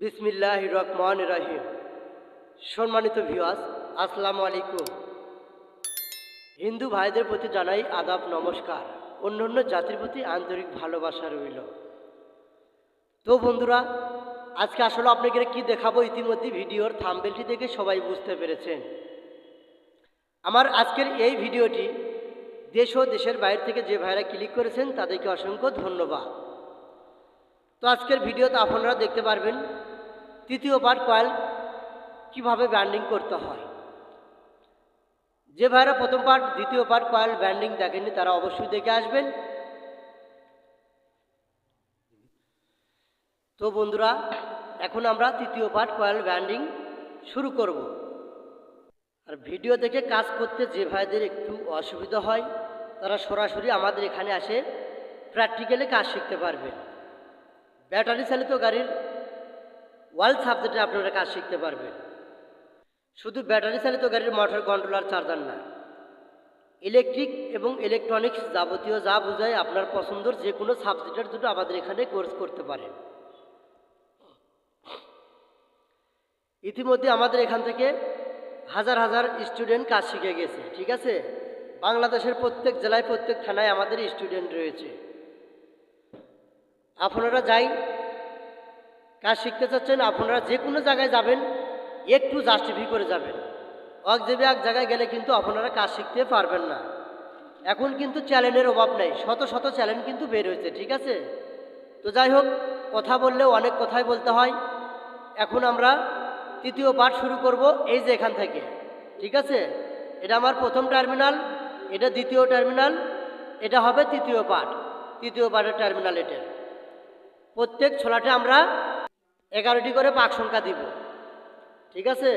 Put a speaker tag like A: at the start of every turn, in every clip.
A: বিসমিল্লাহ রহমান রাহিম। সম্মানিত ভিওয়াস আসসালামু আলাইকুম। হিন্দু ভাইদের প্রতি জানাই আদাব, নমস্কার। অন্যান্য জাতির প্রতি আন্তরিক ভালোবাসা রইল। তো বন্ধুরা, আজকে আসলে আপনাকে কি দেখাবো ইতিমধ্যে ভিডিওর থাম্বেলটি দেখে সবাই বুঝতে পেরেছেন। আমার আজকের এই ভিডিওটি দেশ ও দেশের বাইরে থেকে যে ভাইরা ক্লিক করেছেন তাদেরকে অসংখ্য ধন্যবাদ। তো আজকের ভিডিওতে আপনারা দেখতে পারবেন তৃতীয় পার্ট কয়েল কীভাবে ব্যান্ডিং করতে হয়? যে ভাইরা প্রথম পার্ট দ্বিতীয় পার্ট কয়েল ব্যান্ডিং দেখেননি, তারা অবশ্যই দেখে আসবেন। তো বন্ধুরা, এখন আমরা তৃতীয় পার্ট কয়েল ব্যান্ডিং শুরু করব। আর ভিডিও দেখে কাজ করতে যে ভাইদের একটু অসুবিধা হয়, তারা সরাসরি আমাদের এখানে আসে প্র্যাকটিক্যালে কাজ শিখতে পারবেন। ব্যাটারি চালিত গাড়ির ওয়ার্ল্ড সাবজেক্টে আপনারা কাজ শিখতে পারবেন। শুধু ব্যাটারি চালিত গাড়ির মোটর কন্ট্রোলার চার্জার না, ইলেকট্রিক এবং ইলেকট্রনিক্স যাবতীয় যা বোঝায় আপনার পছন্দের যে কোনো সাবজেক্টের জন্য আমাদের এখানে কোর্স করতে পারেন। ইতিমধ্যে আমাদের এখান থেকে হাজার হাজার স্টুডেন্ট কাজ শিখে গেছে, ঠিক আছে? বাংলাদেশের প্রত্যেক জেলায় প্রত্যেক থানায় আমাদের স্টুডেন্ট রয়েছে। আপনারা যাই কাজ শিখতে চাচ্ছেন, আপনারা যে কোনো জায়গায় যাবেন, একটু জাস্টিফাই করে যাবেন। এক যাবে এক জায়গায় গেলে কিন্তু আপনারা কাজ শিখতে পারবেন না। এখন কিন্তু চ্যালেঞ্জের অভাব নেই, শত শত চ্যালেঞ্জ কিন্তু বের হয়েছে, ঠিক আছে? তো যাই হোক, কথা বললেও অনেক কথাই বলতে হয়। এখন আমরা তৃতীয় পাঠ শুরু করব, এই যে এখান থেকে, ঠিক আছে? এটা আমার প্রথম টার্মিনাল, এটা দ্বিতীয় টার্মিনাল, এটা হবে তৃতীয় পাঠ, তৃতীয় পাঠের টার্মিনাল এটা প্রত্যেক ছোলাটে আমরা এগারোটি করে পাক সংখ্যা দিব। ঠিক আছে?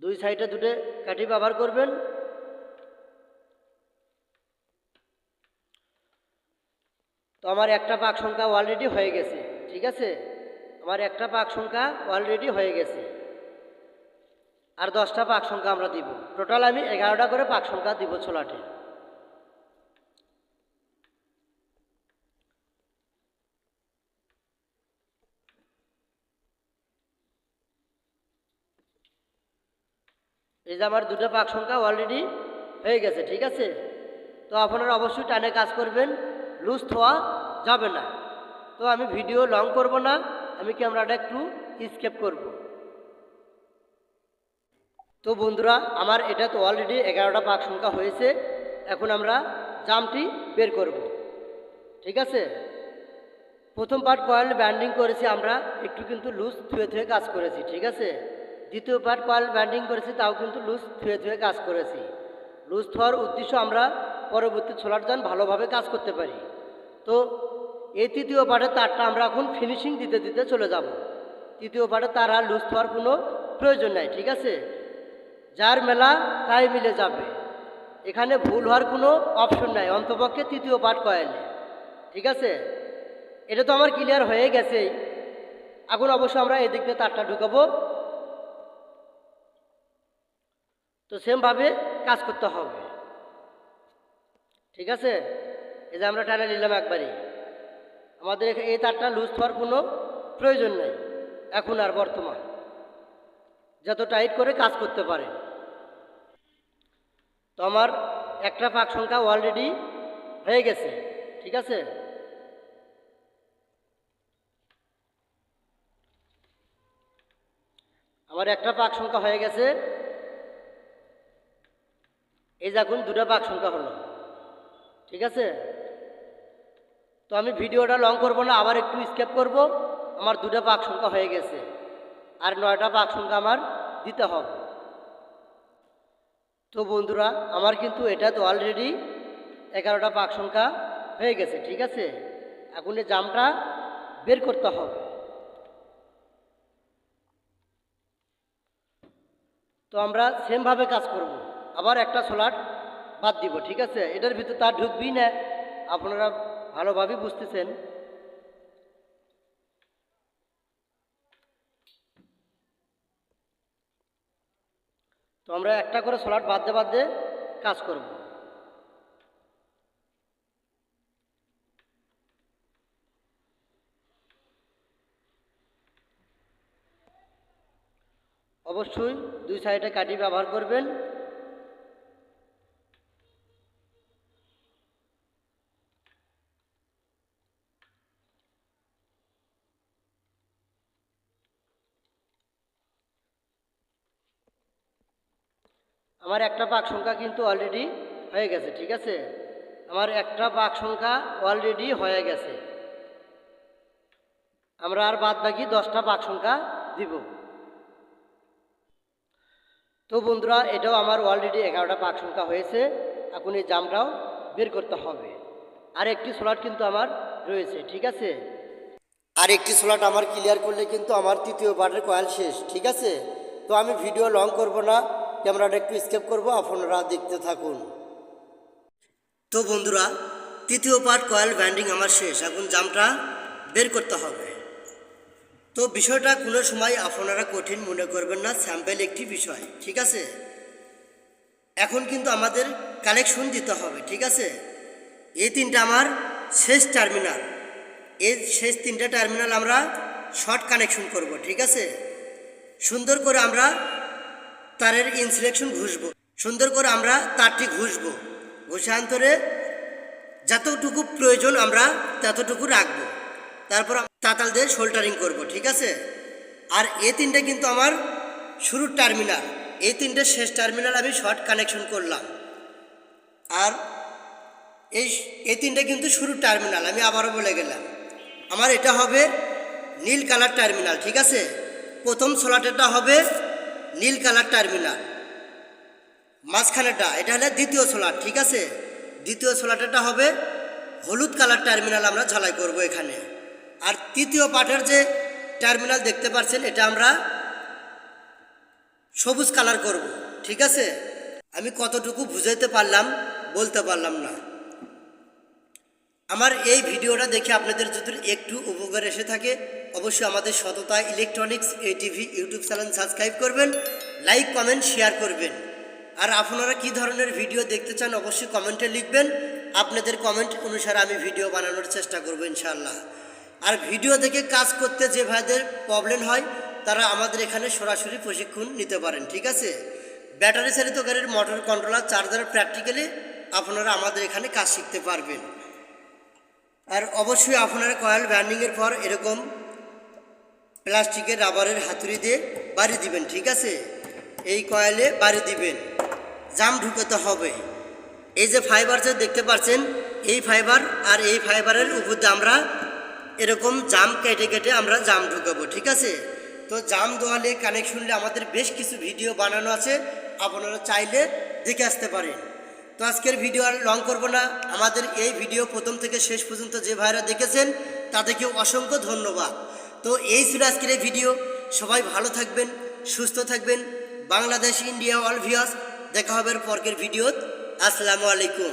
A: দুই সাইডে দুটো কাঠি ব্যবহার করবেন। তো আমার একটা পাক সংখ্যা অলরেডি হয়ে গেছে। ঠিক আছে? আমার একটা পাক সংখ্যা অলরেডি হয়ে গেছে। আর দশটা পাক সংখ্যা আমরা দিব। টোটাল আমি এগারোটা করে পাক সংখ্যা দিব ছোলাটে। এই যে আমার দুটো পাক সংখ্যা অলরেডি হয়ে গেছে, ঠিক আছে? তো আপনারা অবশ্যই টানে কাজ করবেন, লুজ থোয়া যাবে না। তো আমি ভিডিও লং করব না। আমি ক্যামেরাটা একটু স্কেপ করব? তো বন্ধুরা, আমার এটা তো অলরেডি এগারোটা পাক সংখ্যা হয়েছে, এখন আমরা জামটি বের করব। ঠিক আছে? প্রথম পার্ট কয়েল ব্যান্ডিং করেছি আমরা, একটু কিন্তু লুজ থুয়ে থুয়ে কাজ করেছি, ঠিক আছে? দ্বিতীয় পার্ট কয়েল ব্যান্ডিং করেছি, তাও কিন্তু লুজ থুয়ে থুয়ে কাজ করেছি। লুজ থোয়ার উদ্দেশ্য আমরা পরবর্তী ছোলার যান ভালোভাবে কাজ করতে পারি। তো এই তৃতীয় পার্টের তারটা আমরা এখন ফিনিশিং দিতে দিতে চলে যাব। তৃতীয় পার্টের তার আর লুজ থোয়ার কোনো প্রয়োজন নাই, ঠিক আছে? যার মেলা তাই মিলে যাবে। এখানে ভুল হওয়ার কোনো অপশন নাই, অন্তপক্ষে তৃতীয় পার্ট কয়েলে ঠিক আছে? এটা তো আমার ক্লিয়ার হয়ে গেছেই। এখন অবশ্য আমরা এদিক দিয়ে তারটা ঢুকাবো। তো সেমভাবে কাজ করতে হবে। ঠিক আছে? এই যে আমরা টানে নিলাম একবারই। আমাদের এই তারটা লুজ হওয়ার কোনো প্রয়োজন নেই, এখন আর বর্তমান। যত টাইট করে কাজ করতে পারে। তো আমার একটা পাক সংখ্যা অলরেডি হয়ে গেছে, ঠিক আছে? আমার একটা পাক সংখ্যা হয়ে গেছে। এই যে এখন দুটো পাক সংখ্যা হলো, ঠিক আছে? তো আমি ভিডিওটা লং করব না, আবার একটু স্কেপ করব। আমার দুটো পাক সংখ্যা হয়ে গেছে। আর নয়টা পাক সংখ্যা আমার দিতে হবে। তো বন্ধুরা, আমার কিন্তু এটা তো অলরেডি এগারোটা পাক সংখ্যা হয়ে গেছে, ঠিক আছে? এখন এই জামটা বের করতে হবে। তো আমরা সেমভাবে কাজ করব। আবার একটা সোলার বাদ দিব, ঠিক আছে? এটার ভিতর তার ঢুকবি না। আপনারা ভালোভাবে বুঝতেছেন। তো আমরা একটা করে স্লট বাদতে বাদতে কাজ করব। অবশ্যই দুই সাইডে কাঠি ব্যবহার করবেন। আমার একটা পাক সংখ্যা কিন্তু অলরেডি হয়ে গেছে, ঠিক আছে? আমার একটা পাক সংখ্যা অলরেডি হয়ে গেছে। আমরা আর বাদ বাকি দশটা পাক সংখ্যা দিব। তো বন্ধুরা, এটাও আমার অলরেডি এগারোটা পাক সংখ্যা হয়েছে। এখন এই জামটাও বের করতে হবে। আর একটি স্লট কিন্তু আমার রয়েছে, ঠিক আছে? আর একটি স্লট আমার ক্লিয়ার করলে কিন্তু আমার তৃতীয় পার্টের কয়েল শেষ, ঠিক আছে? তো আমি ভিডিও লং করব না। ক্যামেরাটা একটু স্কেপ করব, আপনারা দেখতে থাকুন। তো বন্ধুরা, তৃতীয় পার্ট কয়েল ব্যান্ডিং আমার শেষ। এখন জামটা বের করতে হবে। তো বিষয়টা কোনো সময় আপনারা কঠিন মনে করবেন না স্যাম্পেল একটি বিষয়, ঠিক আছে? এখন কিন্তু আমাদের কালেকশন দিতে হবে, ঠিক আছে? এই তিনটা আমার শেষ টার্মিনাল এই শেষ তিনটা টার্মিনাল আমরা শর্ট কানেকশন করব, ঠিক আছে? সুন্দর করে আমরা তারের ইনসুলেকশন ঘুষবো। সুন্দর করে আমরা তারটি ঘুষবো। ঘুষান্তরে যতটুকু প্রয়োজন আমরা ততটুকু রাখব। তারপর তাতাল দিয়ে শোল্টারিং করব, ঠিক আছে? আর এ তিনটে কিন্তু আমার শুরুর টার্মিনাল এই তিনটে শেষ টার্মিনাল আমি শর্ট কানেকশন করলাম। আর এই এই তিনটে কিন্তু শুরুর টার্মিনাল আমি আবারও বলে গেলাম। আমার এটা হবে নীল কালার টার্মিনাল ঠিক আছে? প্রথম সোলাটেরটা হবে নীল কালার টার্মিনাল। মাঝখানেটা এটা হলে দ্বিতীয় সোলার, ঠিক আছে? দ্বিতীয় সোলারটা হবে হলুদ কালার টার্মিনাল আমরা ঝালাই করব এখানে। আর তৃতীয় পাটের যে টার্মিনাল দেখতে পাচ্ছেন, এটা আমরা সবুজ কালার করব, ঠিক আছে? আমি কতটুকু বুঝাইতে পারলাম, বলতে পারলাম না। আমার এই ভিডিওটা দেখে আপনাদের যদি একটু উপকার এসে থাকে, অবশ্যই আমাদের সততা ইলেকট্রনিক্স এই টিভি ইউটিউব চ্যানেল সাবস্ক্রাইব করবেন, লাইক, কমেন্ট, শেয়ার করবেন। আর আপনারা কি ধরনের ভিডিও দেখতে চান, অবশ্যই কমেন্টে লিখবেন। আপনাদের কমেন্ট অনুসারে আমি ভিডিও বানানোর চেষ্টা করব ইনশাআল্লাহ। আর ভিডিও দেখে কাজ করতে যে ভাইদের প্রবলেম হয়, তারা আমাদের এখানে সরাসরি প্রশিক্ষণ নিতে পারেন, ঠিক আছে? ব্যাটারি চালিত গাড়ির মোটর কন্ট্রোলার চার্জার প্র্যাকটিক্যালি আপনারা আমাদের এখানে কাজ শিখতে পারবেন। আর অবশ্যই আপনারা কয়েল ব্যান্ডিংয়ের পর এরকম প্লাস্টিকের রাবারের হাতুড়ি দিয়ে বাড়ি দিবেন, ঠিক আছে? এই কয়েলে বাড়ি দিবেন। জাম ঢুকাতে হবে। এই যে ফাইবার যে দেখতে পাচ্ছেন, এই ফাইবার আর এই ফাইবারের উপর দিয়ে আমরা এরকম জাম কেটে কেটে আমরা জাম ঢুকাবো, ঠিক আছে? তো জাম দোয়ালে কানেকশনলে আমাদের বেশ কিছু ভিডিও বানানো আছে। আপনারা চাইলে দেখে আসতে পারেন। তো আজকের ভিডিও আর লং করব না। আমাদের এই ভিডিও প্রথম থেকে শেষ পর্যন্ত যে ভাইরা দেখেছেন, তাদেরকে অসংখ্য ধন্যবাদ। তো এই ছিল আজকের এই ভিডিও। সবাই ভালো থাকবেন, সুস্থ থাকবেন। বাংলাদেশ ইন্ডিয়া অল ভিউয়ার্স দেখা হবে পরকের ভিডিও আসসালামু আলাইকুম।